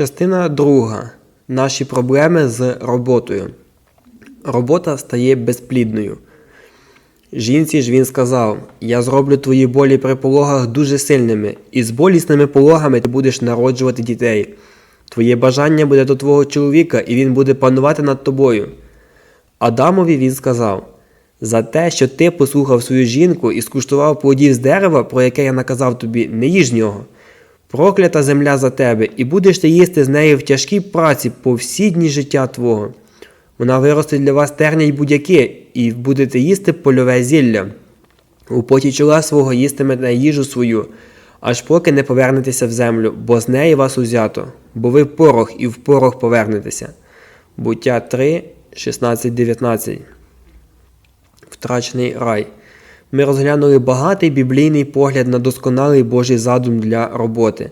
Частина друга. Наші проблеми з роботою. Робота стає безплідною. Жінці ж він сказав: Я зроблю твої болі при пологах дуже сильними, і з болісними пологами ти будеш народжувати дітей. Твоє бажання буде до твого чоловіка, і він буде панувати над тобою. Адамові він сказав: За те, що ти послухав свою жінку і скуштував плодів з дерева, про яке я наказав тобі, не їж нього. Проклята земля за тебе, і будеш ти їсти з неї в тяжкій праці по всі дні життя твого. Вона виростить для вас терня й будь-яки, і будете їсти польове зілля. У поті чола свого їстимете їжу свою, аж поки не повернетеся в землю, бо з неї вас узято, бо ви порох і в порох повернетеся. Буття 3, 16, 19. Втрачений рай. Ми розглянули багатий біблійний погляд на досконалий Божий задум для роботи.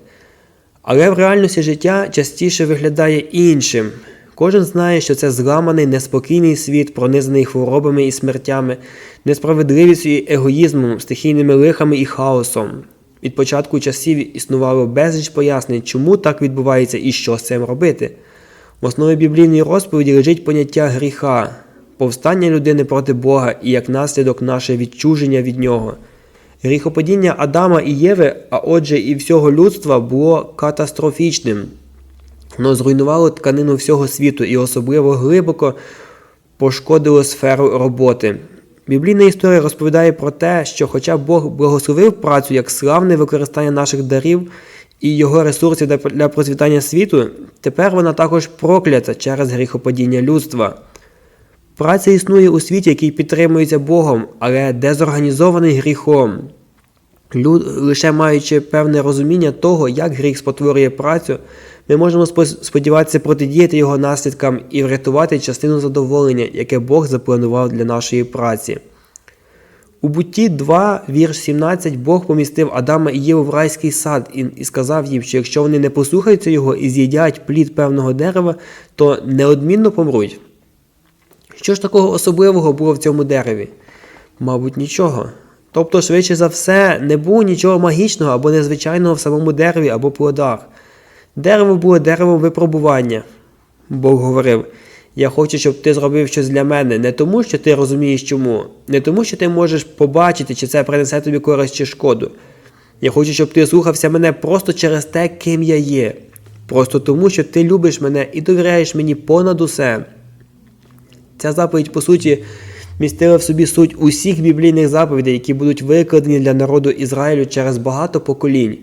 Але в реальності життя частіше виглядає іншим. Кожен знає, що це зламаний, неспокійний світ, пронизаний хворобами і смертями, несправедливістю і егоїзмом, стихійними лихами і хаосом. Від початку часів існувало безліч пояснень, чому так відбувається і що з цим робити. В основі біблійної розповіді лежить поняття гріха, повстання людини проти Бога і як наслідок наше відчуження від нього. Гріхопадіння Адама і Єви, а отже, і всього людства, було катастрофічним. Воно зруйнувало тканину всього світу і особливо глибоко пошкодило сферу роботи. Біблійна історія розповідає про те, що, хоча Бог благословив працю як славне використання наших дарів і його ресурсів для процвітання світу, тепер вона також проклята через гріхопадіння людства. Праця існує у світі, який підтримується Богом, але дезорганізований гріхом. Люд, лише маючи певне розуміння того, як гріх спотворює працю, ми можемо сподіватися протидіяти його наслідкам і врятувати частину задоволення, яке Бог запланував для нашої праці. У бутті 2, вірш 17, Бог помістив Адама і Єву в райський сад і сказав їм, що якщо вони не послухаються його і з'їдять плід певного дерева, то неодмінно помруть. Що ж такого особливого було в цьому дереві? Мабуть, нічого. Тобто, швидше за все, не було нічого магічного або незвичайного в самому дереві або плодах. Дерево було деревом випробування. Бог говорив: Я хочу, щоб ти зробив щось для мене, не тому, що ти розумієш чому, не тому, що ти можеш побачити, чи це принесе тобі користь чи шкоду. Я хочу, щоб ти слухався мене просто через те, ким я є, просто тому, що ти любиш мене і довіряєш мені понад усе. Ця заповідь, по суті, містила в собі суть усіх біблійних заповідей, які будуть викладені для народу Ізраїлю через багато поколінь.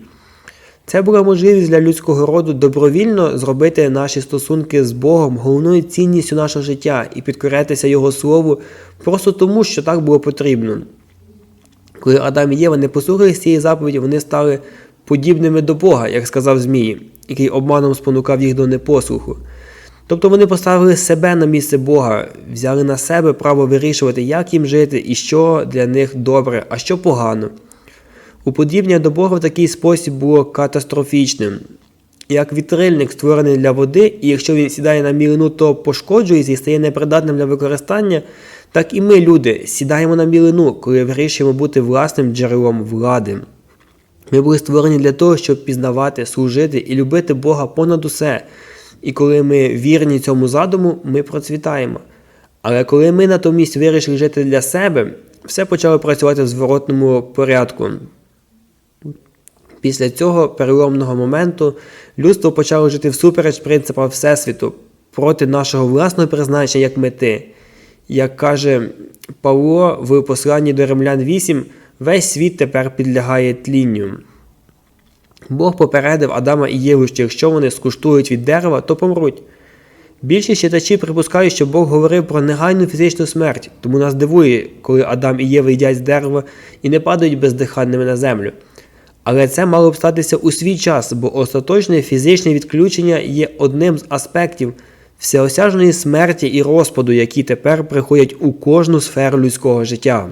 Це була можливість для людського роду добровільно зробити наші стосунки з Богом головною цінністю нашого життя і підкорятися Його Слову просто тому, що так було потрібно. Коли Адам і Єва не послухались цієї заповіді, вони стали подібними до Бога, як сказав Змій, який обманом спонукав їх до непослуху. Тобто вони поставили себе на місце Бога, взяли на себе право вирішувати, як їм жити і що для них добре, а що погано. Уподібнення до Бога в такий спосіб було катастрофічним. Як вітрильник створений для води, і якщо він сідає на мілину, то пошкоджується і стає непридатним для використання, так і ми, люди, сідаємо на мілину, коли вирішуємо бути власним джерелом влади. Ми були створені для того, щоб пізнавати, служити і любити Бога понад усе. І коли ми вірні цьому задуму, ми процвітаємо. Але коли ми натомість вирішили жити для себе, все почало працювати в зворотному порядку. Після цього переломного моменту людство почало жити всупереч принципам Всесвіту проти нашого власного призначення як мети. Як каже Павло в посланні до Римлян 8, весь світ тепер підлягає тлінню. Бог попередив Адама і Єву, що якщо вони скуштують від дерева, то помруть. Більшість читачі припускають, що Бог говорив про негайну фізичну смерть, тому нас дивує, коли Адам і Єва їдять з дерева і не падають бездиханними на землю. Але це мало б статися у свій час, бо остаточне фізичне відключення є одним з аспектів всеосяжної смерті і розпаду, які тепер приходять у кожну сферу людського життя.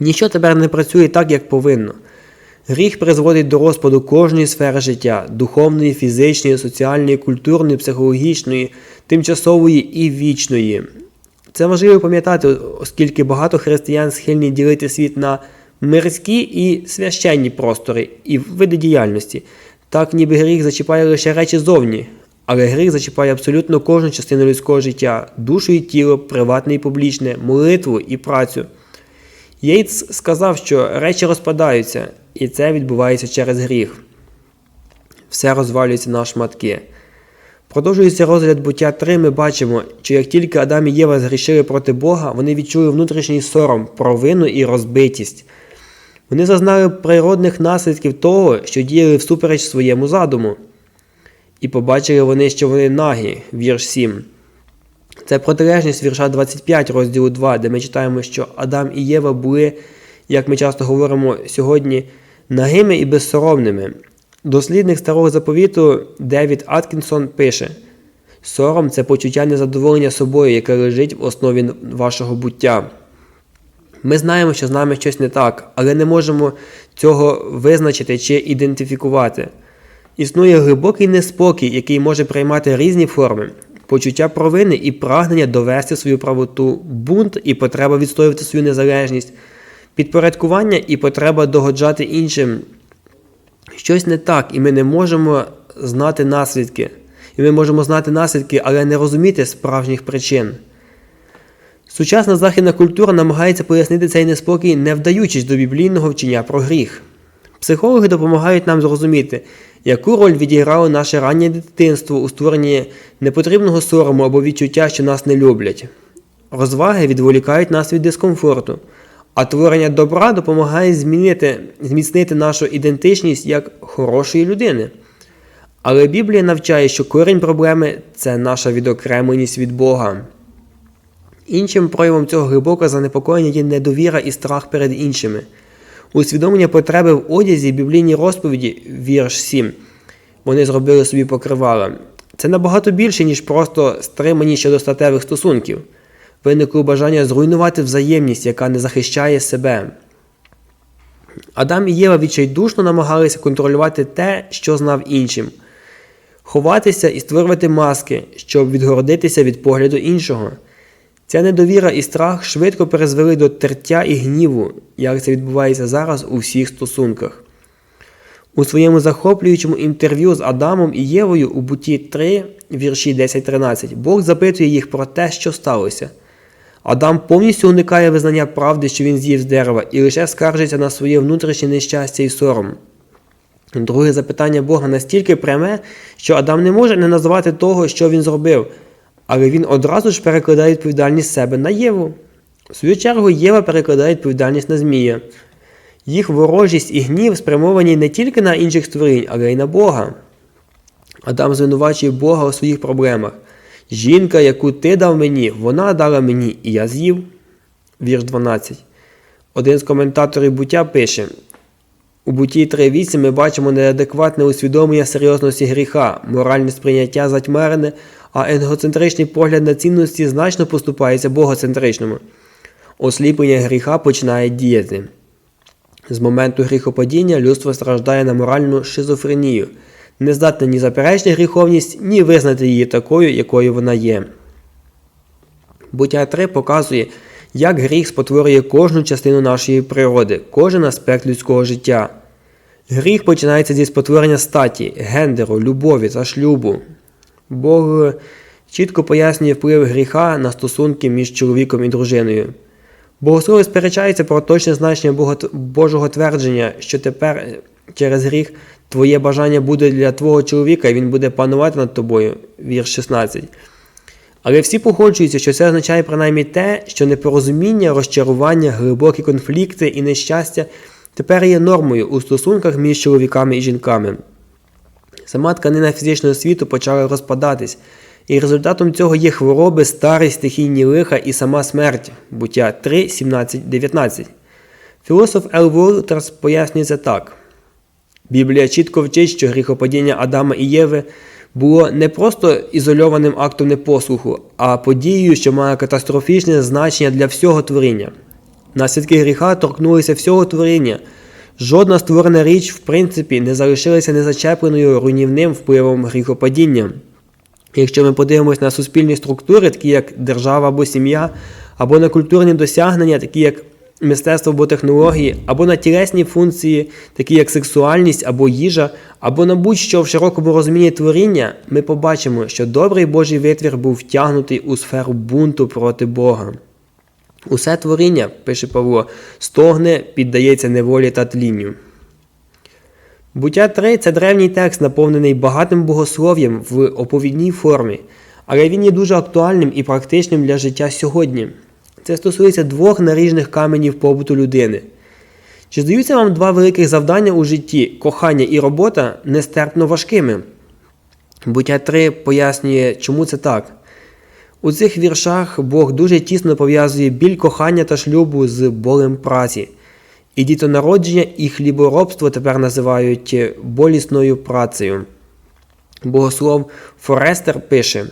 Ніщо тепер не працює так, як повинно. Гріх призводить до розпаду кожної сфери життя духовної, фізичної, соціальної, культурної, психологічної, тимчасової і вічної. Це важливо пам'ятати, оскільки багато християн схильні ділити світ на мирські і священні простори і види діяльності. Так ніби гріх зачіпає лише речі зовні, але гріх зачіпає абсолютно кожну частину людського життя, душу і тіло, приватне і публічне, молитву і працю. Єйтс сказав, що речі розпадаються, і це відбувається через гріх. Все розвалюється на шматки. Продовжується розгляд буття 3, ми бачимо, що як тільки Адам і Єва згрішили проти Бога, вони відчули внутрішній сором, провину і розбитість. Вони зазнали природних наслідків того, що діяли всупереч своєму задуму. І побачили вони, що вони нагі, вірш 7. Це протилежність вірша 25 розділу 2, де ми читаємо, що Адам і Єва були, як ми часто говоримо сьогодні, нагими і безсоромними. Дослідник старого заповіту Девід Аткінсон пише: Сором це почуття незадоволення собою, яке лежить в основі вашого буття. Ми знаємо, що з нами щось не так, але не можемо цього визначити чи ідентифікувати. Існує глибокий неспокій, який може приймати різні форми, почуття провини і прагнення довести свою правоту, бунт і потреба відстоювати свою незалежність, підпорядкування і потреба догоджати іншим. Щось не так, і ми не можемо знати наслідки. І ми можемо знати наслідки, але не розуміти справжніх причин. Сучасна західна культура намагається пояснити цей неспокій, не вдаючись до біблійного вчення про гріх. Психологи допомагають нам зрозуміти, яку роль відіграло наше раннє дитинство у створенні непотрібного сорому або відчуття, що нас не люблять. Розваги відволікають нас від дискомфорту, а творення добра допомагає змінити, зміцнити нашу ідентичність як хорошої людини. Але Біблія навчає, що корінь проблеми це наша відокремленість від Бога. Іншим проявом цього глибокого занепокоєння є недовіра і страх перед іншими. Усвідомлення потреби в одязі біблійній розповіді, вірш 7, вони зробили собі покривала. Це набагато більше, ніж просто стримані щодо статевих стосунків. Виникло бажання зруйнувати взаємність, яка не захищає себе. Адам і Єва відчайдушно намагалися контролювати те, що знав іншим, ховатися і створювати маски, щоб відгородитися від погляду іншого. Ця недовіра і страх швидко перезвели до тертя і гніву, як це відбувається зараз у всіх стосунках. У своєму захоплюючому інтерв'ю з Адамом і Євою у буті 3, вірші 10-13, Бог запитує їх про те, що сталося. Адам повністю уникає визнання правди, що він з'їв з дерева, і лише скаржиться на своє внутрішнє нещастя і сором. Друге запитання Бога настільки пряме, що Адам не може не назвати того, що він зробив, але він одразу ж перекладає відповідальність себе на Єву. В свою чергу, Єва перекладає відповідальність на Змія. Їх ворожість і гнів спрямовані не тільки на інших створінь, але й на Бога. Адам звинувачує Бога у своїх проблемах. Жінка, яку ти дав мені, вона дала мені, і я з'їв. Вірш 12. Один з коментаторів буття пише: у буті 3.8 ми бачимо неадекватне усвідомлення серйозності гріха, моральне сприйняття затьмарене, а егоцентричний погляд на цінності значно поступається богоцентричному. Осліплення гріха починає діяти. З моменту гріхопадіння людство страждає на моральну шизофренію, не здатне ні заперечити гріховність, ні визнати її такою, якою вона є. Буття 3 показує, як гріх спотворює кожну частину нашої природи, кожен аспект людського життя. Гріх починається зі спотворення статі, гендеру, любові та шлюбу. Бог чітко пояснює вплив гріха на стосунки між чоловіком і дружиною. Богослови сперечаються про точне значення Божого твердження, що тепер через гріх твоє бажання буде для твого чоловіка, і він буде панувати над тобою, вірш 16. Але всі погоджуються, що це означає принаймні те, що непорозуміння, розчарування, глибокі конфлікти і нещастя тепер є нормою у стосунках між чоловіками і жінками. Сама тканина фізичного світу почала розпадатись, і результатом цього є хвороби, старість, стихійні лиха і сама смерть, буття 3, 17, 19. Філософ Ел Волтерс пояснює це так. Біблія чітко вчить, що гріхопадіння Адама і Єви було не просто ізольованим актом непослуху, а подією, що має катастрофічне значення для всього творіння. Наслідки гріха торкнулися всього творіння. Жодна створена річ, в принципі, не залишилася незачепленою руйнівним впливом гріхопадіння. Якщо ми подивимося на суспільні структури, такі як держава або сім'я, або на культурні досягнення, такі як мистецтво або технології, або на тілесні функції, такі як сексуальність або їжа, або на будь-що в широкому розумінні творіння, ми побачимо, що добрий Божий витвір був втягнутий у сферу бунту проти Бога. Усе творіння, пише Павло, стогне, піддається неволі та тлінню. Буття 3 це древній текст, наповнений багатим богослов'ям в оповідній формі, але він є дуже актуальним і практичним для життя сьогодні. Це стосується двох наріжних каменів побуту людини. Чи здаються вам два великих завдання у житті кохання і робота нестерпно важкими? Буття 3 пояснює, чому це так. У цих віршах Бог дуже тісно пов'язує біль кохання та шлюбу з болем праці. І дітонародження і хліборобство тепер називають болісною працею. Богослов Форестер пише: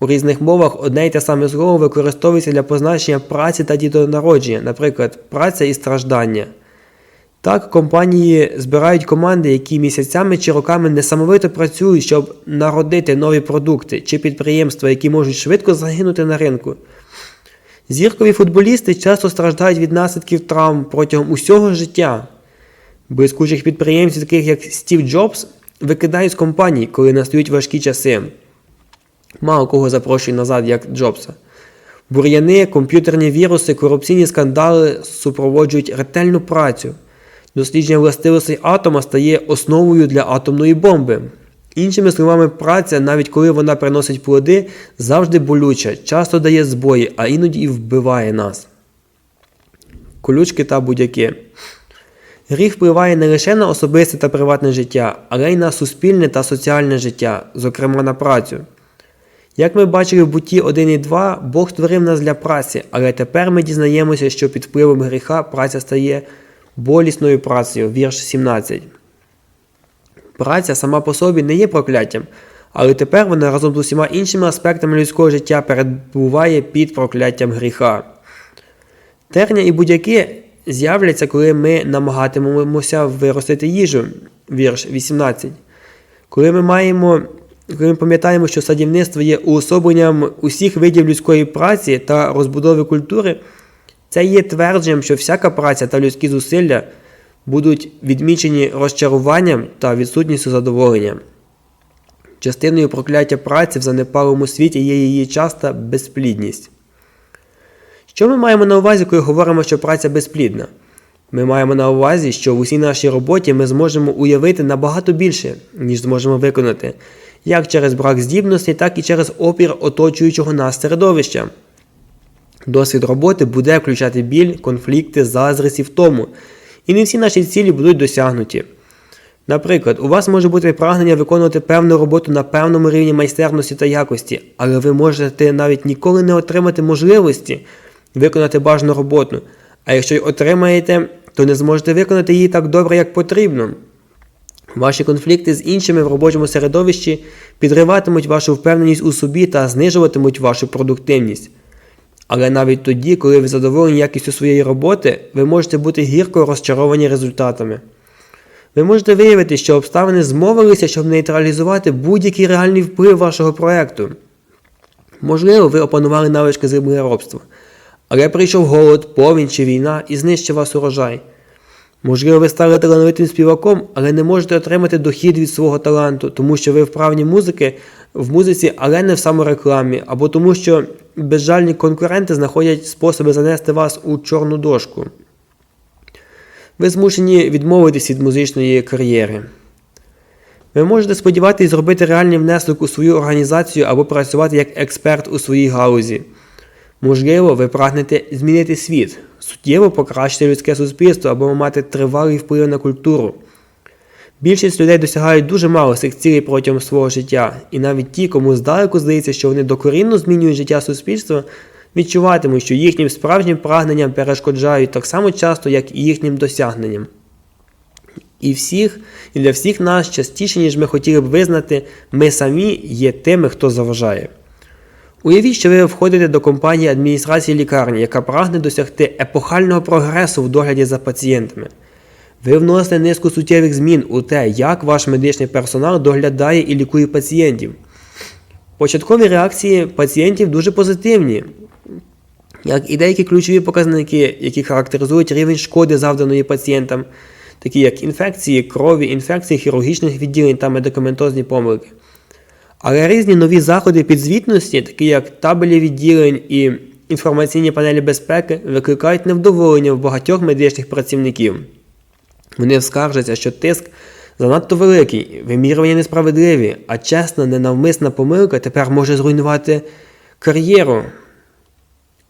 у різних мовах одне й те саме слово використовується для позначення праці та дітонародження, наприклад, праця і страждання. Так, компанії збирають команди, які місяцями чи роками несамовито працюють, щоб народити нові продукти чи підприємства, які можуть швидко загинути на ринку. Зіркові футболісти часто страждають від наслідків травм протягом усього життя. Блискучих підприємців, таких як Стів Джобс, викидають з компаній, коли настають важкі часи. Мало кого запрошують назад, як Джобса. Бур'яни, комп'ютерні віруси, корупційні скандали супроводжують ретельну працю. Дослідження властивостей атома стає основою для атомної бомби. Іншими словами, праця, навіть коли вона приносить плоди, завжди болюча, часто дає збої, а іноді і вбиває нас. Колючки та будь-яки. Гріх впливає не лише на особисте та приватне життя, але й на суспільне та соціальне життя, зокрема на працю. Як ми бачили в буті 1 і 2, Бог створив нас для праці, але тепер ми дізнаємося, що під впливом гріха праця стає болісною працею, вірш 17. Праця сама по собі не є прокляттям, але тепер вона разом з усіма іншими аспектами людського життя перебуває під прокляттям гріха. Терня і будь-які з'являться, коли ми намагатимемося виростити їжу, вірш 18. Коли ми маємо. Коли ми пам'ятаємо, що садівництво є уособленням усіх видів людської праці та розбудови культури, це є твердженням, що всяка праця та людські зусилля будуть відмічені розчаруванням та відсутністю задоволення. Частиною прокляття праці в занепалому світі є її часта безплідність. Що ми маємо на увазі, коли говоримо, що праця безплідна? Ми маємо на увазі, що в усій нашій роботі ми зможемо уявити набагато більше, ніж зможемо виконати, як через брак здібностей, так і через опір оточуючого нас середовища. Досвід роботи буде включати біль, конфлікти, заздрість і втому, і не всі наші цілі будуть досягнуті. Наприклад, у вас може бути прагнення виконувати певну роботу на певному рівні майстерності та якості, але ви можете навіть ніколи не отримати можливості виконати бажану роботу, а якщо й отримаєте, то не зможете виконати її так добре, як потрібно. Ваші конфлікти з іншими в робочому середовищі підриватимуть вашу впевненість у собі та знижуватимуть вашу продуктивність. Але навіть тоді, коли ви задоволені якістю своєї роботи, ви можете бути гірко розчаровані результатами. Ви можете виявити, що обставини змовилися, щоб нейтралізувати будь-який реальний вплив вашого проєкту. Можливо, ви опанували навички землеробства, але прийшов голод, повінь чи війна і знищив вас урожай. Можливо, ви стали талановитим співаком, але не можете отримати дохід від свого таланту, тому що ви вправні музики в музиці, але не в саморекламі, або тому, що безжальні конкуренти знаходять способи занести вас у чорну дошку. Ви змушені відмовитись від музичної кар'єри. Ви можете сподіватися зробити реальний внесок у свою організацію або працювати як експерт у своїй галузі. Можливо, ви прагнете змінити світ, суттєво покращити людське суспільство або мати тривалий вплив на культуру. Більшість людей досягають дуже мало цих цілей протягом свого життя, і навіть ті, кому здалеку здається, що вони докорінно змінюють життя суспільства, відчуватимуть, що їхнім справжнім прагненням перешкоджають так само часто, як і їхнім досягненням. І всіх, і для всіх нас частіше, ніж ми хотіли б визнати, ми самі є тими, хто заважає. Уявіть, що ви входите до компанії адміністрації лікарні, яка прагне досягти епохального прогресу в догляді за пацієнтами. Ви вносите низку суттєвих змін у те, як ваш медичний персонал доглядає і лікує пацієнтів. Початкові реакції пацієнтів дуже позитивні. як і деякі ключові показники, які характеризують рівень шкоди, завданої пацієнтам, такі як інфекції крові, інфекції хірургічних відділень та медикаментозні помилки. Але різні нові заходи підзвітності, такі як табелі відділень і інформаційні панелі безпеки, викликають невдоволення в багатьох медичних працівників. Вони скаржаться, що тиск занадто великий, вимірювання несправедливі, а чесна, ненавмисна помилка тепер може зруйнувати кар'єру.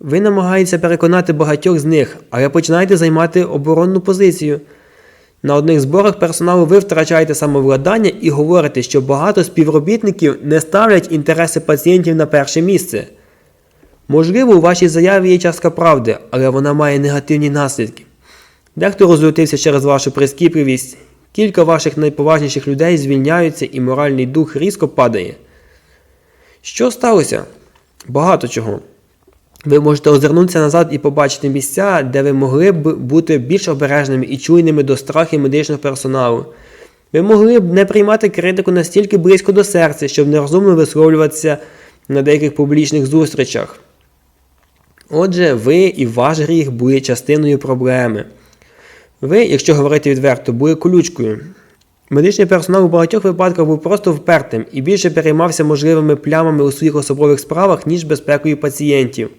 Ви намагаєтеся переконати багатьох з них, але починаєте займати оборонну позицію. На одних зборах персоналу ви втрачаєте самовладання і говорите, що багато співробітників не ставлять інтереси пацієнтів на перше місце. Можливо, у вашій заяві є частка правди, але вона має негативні наслідки. Дехто розлютився через вашу прискіпливість, кілька ваших найповажніших людей звільняються і моральний дух різко падає. Що сталося? Багато чого. Ви можете озирнутися назад і побачити місця, де ви могли б бути більш обережними і чуйними до страхів медичного персоналу. Ви могли б не приймати критику настільки близько до серця, щоб нерозумно висловлюватися на деяких публічних зустрічах. Отже, ви і ваш гріх були частиною проблеми. Ви, якщо говорити відверто, були колючкою. Медичний персонал у багатьох випадках був просто впертим і більше переймався можливими плямами у своїх особових справах, ніж безпекою пацієнтів.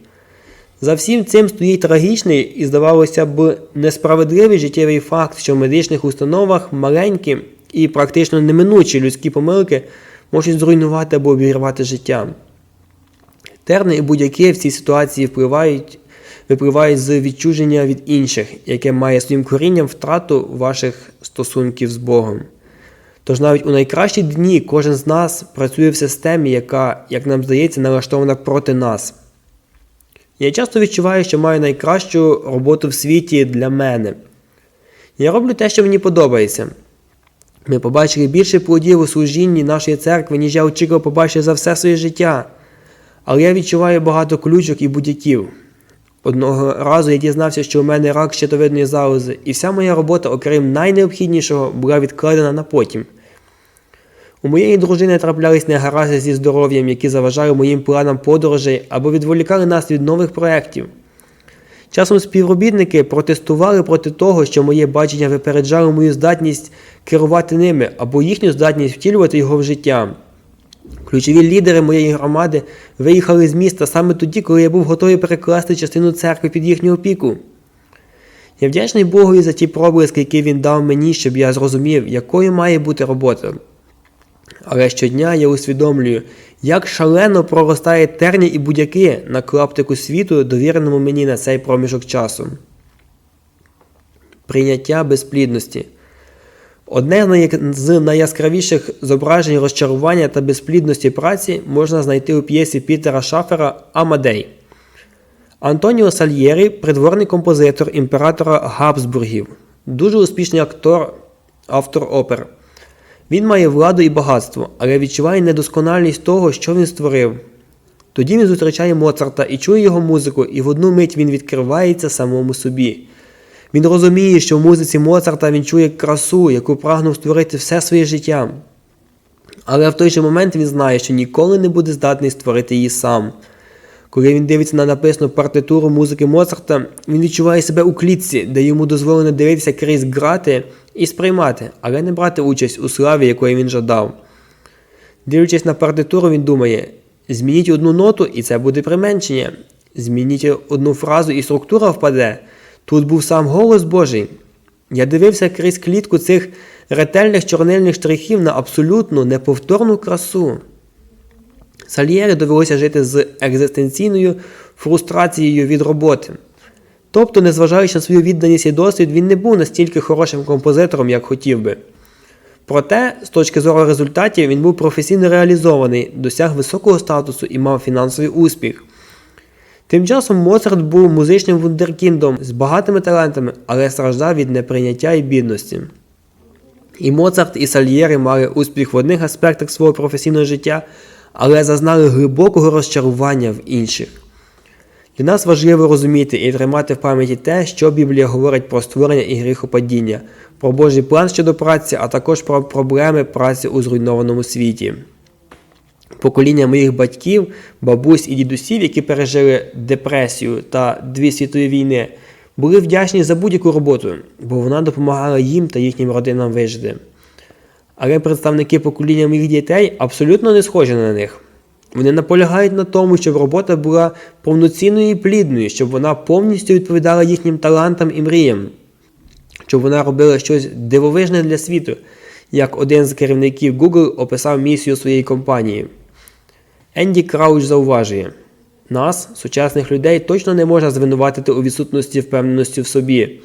За всім цим стоїть трагічний і, здавалося б, несправедливий життєвий факт, що в медичних установах маленькі і практично неминучі людські помилки можуть зруйнувати або обірвати життя. Терни і будь-які в цій ситуації впливають, випливають з відчуження від інших, яке має своїм корінням втрату ваших стосунків з Богом. Тож навіть у найкращі дні кожен з нас працює в системі, яка, як нам здається, налаштована проти нас. Я часто відчуваю, що маю найкращу роботу в світі для мене. Я роблю те, що мені подобається. Ми побачили більше плодів у служінні нашої церкви, ніж я очікував побачити за все своє життя. Але я відчуваю багато ключок і будь-яків. Одного разу я дізнався, що у мене рак щитовидної залози, і вся моя робота, окрім найнеобхіднішого, була відкладена на потім. У моєї дружини траплялись негаразди зі здоров'ям, які заважали моїм планам подорожей або відволікали нас від нових проєктів. Часом співробітники протестували проти того, що моє бачення випереджало мою здатність керувати ними або їхню здатність втілювати його в життя. Ключові лідери моєї громади виїхали з міста саме тоді, коли я був готовий перекласти частину церкви під їхню опіку. Я вдячний Богові за ті проблиски, які він дав мені, щоб я зрозумів, якою має бути робота. Але щодня я усвідомлюю, як шалено проростає терні і будь-яки на клаптику світу, довіреному мені на цей проміжок часу. Прийняття безплідності. Одне з найяскравіших зображень розчарування та безплідності праці можна знайти у п'єсі Пітера Шафера Амадей. Антоніо Сальєрі придворний композитор імператора Габсбургів, дуже успішний актор, автор опер. Він має владу і багатство, але відчуває недоскональність того, що він створив. Тоді він зустрічає Моцарта і чує його музику, і в одну мить він відкривається самому собі. Він розуміє, що в музиці Моцарта він чує красу, яку прагнув створити все своє життя. Але в той же момент він знає, що ніколи не буде здатний створити її сам. Коли він дивиться на написану партитуру музики Моцарта, він відчуває себе у клітці, де йому дозволено дивитися крізь грати і сприймати, але не брати участь у славі, якої він жадав. Дивлячись на партитуру, він думає: змініть одну ноту, і це буде применшення. Змініть одну фразу, і структура впаде. Тут був сам голос Божий. Я дивився крізь клітку цих ретельних чорнильних штрихів на абсолютну неповторну красу. Сальєрі довелося жити з екзистенційною фрустрацією від роботи. Тобто, незважаючи на свою відданість і досвід, він не був настільки хорошим композитором, як хотів би. Проте, з точки зору результатів, він був професійно реалізований, досяг високого статусу і мав фінансовий успіх. Тим часом Моцарт був музичним вундеркіндом з багатими талантами, але страждав від неприйняття і бідності. І Моцарт, і Сальєри мали успіх в одних аспектах свого професійного життя, але зазнали глибокого розчарування в інших. Для нас важливо розуміти і тримати в пам'яті те, що Біблія говорить про створення і гріхопадіння, про Божий план щодо праці, а також про проблеми праці у зруйнованому світі. Покоління моїх батьків, бабусь і дідусів, які пережили депресію та дві світові війни, були вдячні за будь-яку роботу, бо вона допомагала їм та їхнім родинам вижити. Але представники покоління моїх дітей абсолютно не схожі на них. Вони наполягають на тому, щоб робота була повноцінною і плідною, щоб вона повністю відповідала їхнім талантам і мріям, щоб вона робила щось дивовижне для світу, як один з керівників Google описав місію своєї компанії. Енді Крауч зауважує: нас, сучасних людей, точно не можна звинуватити у відсутності впевненості в собі.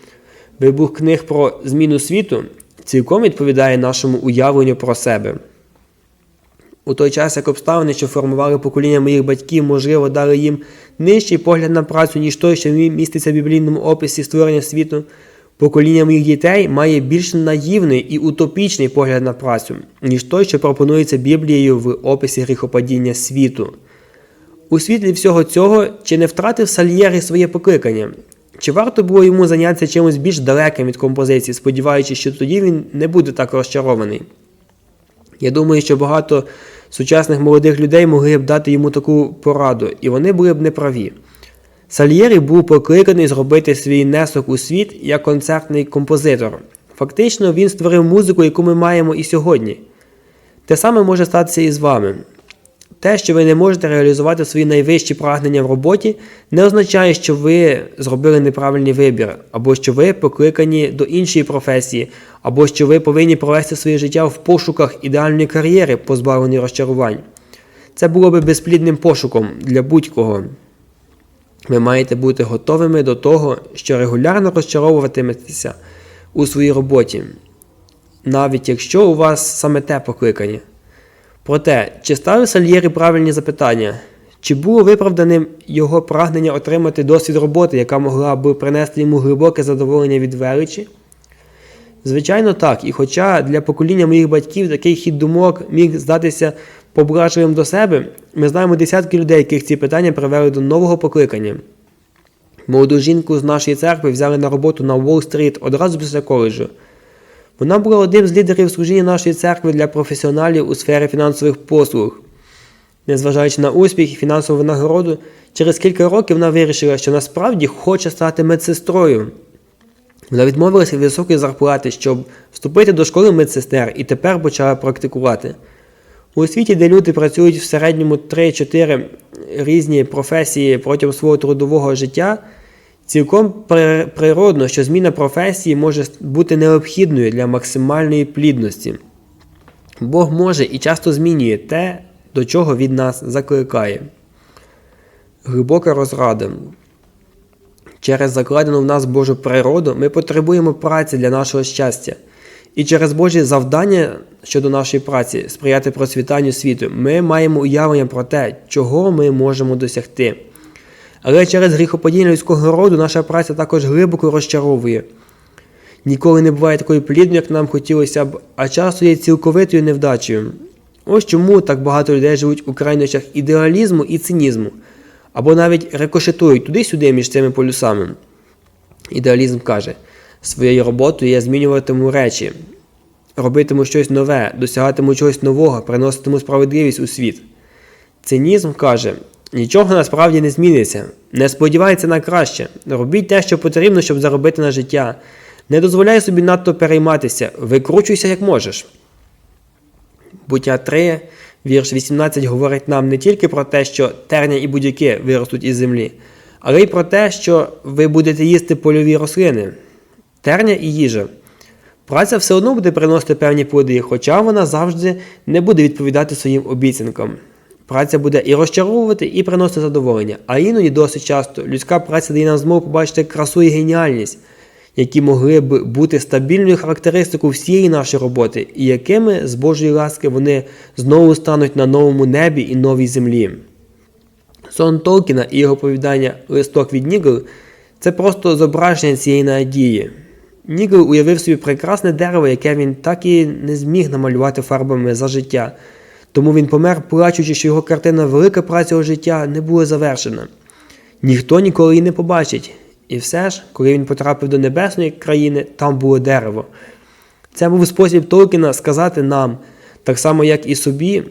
Вибух книг про зміну світу цілком відповідає нашому уявленню про себе. У той час, як обставини, що формували покоління моїх батьків, можливо, дали їм нижчий погляд на працю, ніж той, що міститься в біблійному описі створення світу, покоління моїх дітей має більш наївний і утопічний погляд на працю, ніж той, що пропонується Біблією в описі гріхопадіння світу. У світлі всього цього, чи не втратив Сальєри своє покликання? Чи варто було йому зайнятися чимось більш далеким від композиції, сподіваючись, що тоді він не буде так розчарований? Я думаю, що багато сучасних молодих людей могли б дати йому таку пораду, і вони були б неправі. Сальєрі був покликаний зробити свій несок у світ як концертний композитор. Фактично, він створив музику, яку ми маємо і сьогодні. Те саме може статися і з вами. Те, що ви не можете реалізувати свої найвищі прагнення в роботі, не означає, що ви зробили неправильний вибір, або що ви покликані до іншої професії, або що ви повинні провести своє життя в пошуках ідеальної кар'єри, позбавлені розчарувань. Це було би безплідним пошуком для будь-кого. Ви маєте бути готовими до того, що регулярно розчаровуватиметеся у своїй роботі, навіть якщо у вас саме те покликання. Проте, чи ставив Сальєрі правильні запитання? Чи було виправданим його прагнення отримати досвід роботи, яка могла б принести йому глибоке задоволення від величі? Звичайно, так. І хоча для покоління моїх батьків такий хід думок міг здатися поблажливим до себе, ми знаємо десятки людей, яких ці питання привели до нового покликання. Молоду жінку з нашої церкви взяли на роботу на Уолл-стріт одразу після коледжу. Вона була одним з лідерів служіння нашої церкви для професіоналів у сфері фінансових послуг. Незважаючи на успіх і фінансову винагороду, через кілька років вона вирішила, що насправді хоче стати медсестрою. Вона відмовилася від високої зарплати, щоб вступити до школи медсестер і тепер почала практикувати. У світі, де люди працюють в середньому 3-4 різні професії протягом свого трудового життя, цілком природно, що зміна професії може бути необхідною для максимальної плідності. Бог може і часто змінює те, до чого від нас закликає. Глибока розрада. Через закладену в нас Божу природу ми потребуємо праці для нашого щастя. І через Божі завдання щодо нашої праці сприяти процвітанню світу, ми маємо уявлення про те, чого ми можемо досягти. Але через гріхопадіння людського роду наша праця також глибоко розчаровує. Ніколи не буває такою плідною, як нам хотілося б, а часто є цілковитою невдачею. Ось чому так багато людей живуть у крайнощах ідеалізму і цинізму, або навіть рикошетують туди-сюди між цими полюсами. Ідеалізм каже, своєю роботою я змінюватиму речі, робитиму щось нове, досягатиму чогось нового, приноситиму справедливість у світ. Цинізм каже, нічого насправді не зміниться, не сподівайся на краще, робіть те, що потрібно, щоб заробити на життя. Не дозволяй собі надто перейматися, викручуйся як можеш. Буття 3, вірш 18 говорить нам не тільки про те, що терня і будь-яки виростуть із землі, але й про те, що ви будете їсти польові рослини, терня і їжа. Праця все одно буде приносити певні плоди, хоча вона завжди не буде відповідати своїм обіцянкам. Праця буде і розчаровувати, і приносити задоволення, а іноді досить часто людська праця дає нам змогу побачити красу і геніальність які могли б бути стабільною характеристикою всієї нашої роботи, і якими з Божої ласки вони знову стануть на новому небі і новій землі. Сон Толкіна і його повідання Листок від Нігл це просто зображення цієї надії. Нігл уявив собі прекрасне дерево, яке він так і не зміг намалювати фарбами за життя, тому він помер, плачучи, що його картина велика праця його життя не була завершена. Ніхто ніколи її не побачить. І все ж, коли він потрапив до небесної країни, там було дерево. Це був спосіб Толкіна сказати нам, так само, як і собі,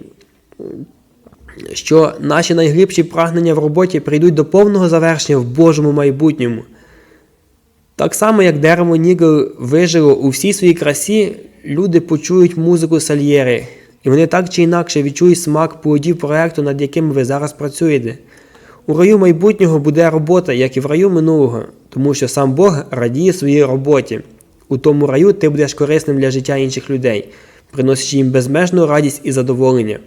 що наші найглибші прагнення в роботі прийдуть до повного завершення в Божому майбутньому. Так само, як дерево Нігл вижило у всій своїй красі, люди почують музику Сальєри, і вони так чи інакше відчують смак плодів проекту, над яким ви зараз працюєте. У раю майбутнього буде робота, як і в раю минулого, тому що сам Бог радіє своїй роботі. У тому раю ти будеш корисним для життя інших людей, приносячи їм безмежну радість і задоволення.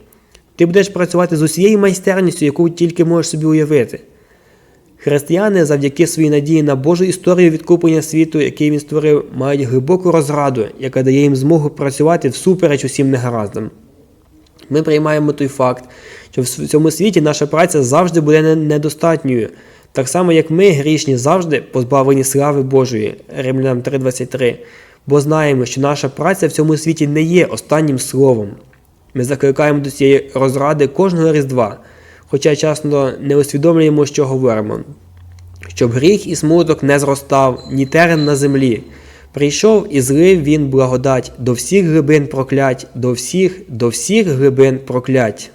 Ти будеш працювати з усією майстерністю, яку тільки можеш собі уявити. Християни завдяки своїй надії на Божу історію відкуплення світу, який він створив, мають глибоку розраду, яка дає їм змогу працювати всупереч усім негараздам. Ми приймаємо той факт, що в цьому світі наша праця завжди буде недостатньою, так само як ми, грішні, завжди позбавлені слави Божої, Римлянам 3.23, бо знаємо, що наша праця в цьому світі не є останнім словом. Ми закликаємо до цієї розради кожного різдва, хоча часто не усвідомлюємо, що говоримо. Щоб гріх і смуток не зростав, ні терен на землі. Прийшов і злив він благодать до всіх глибин проклять, до всіх, до всіх глибин проклять.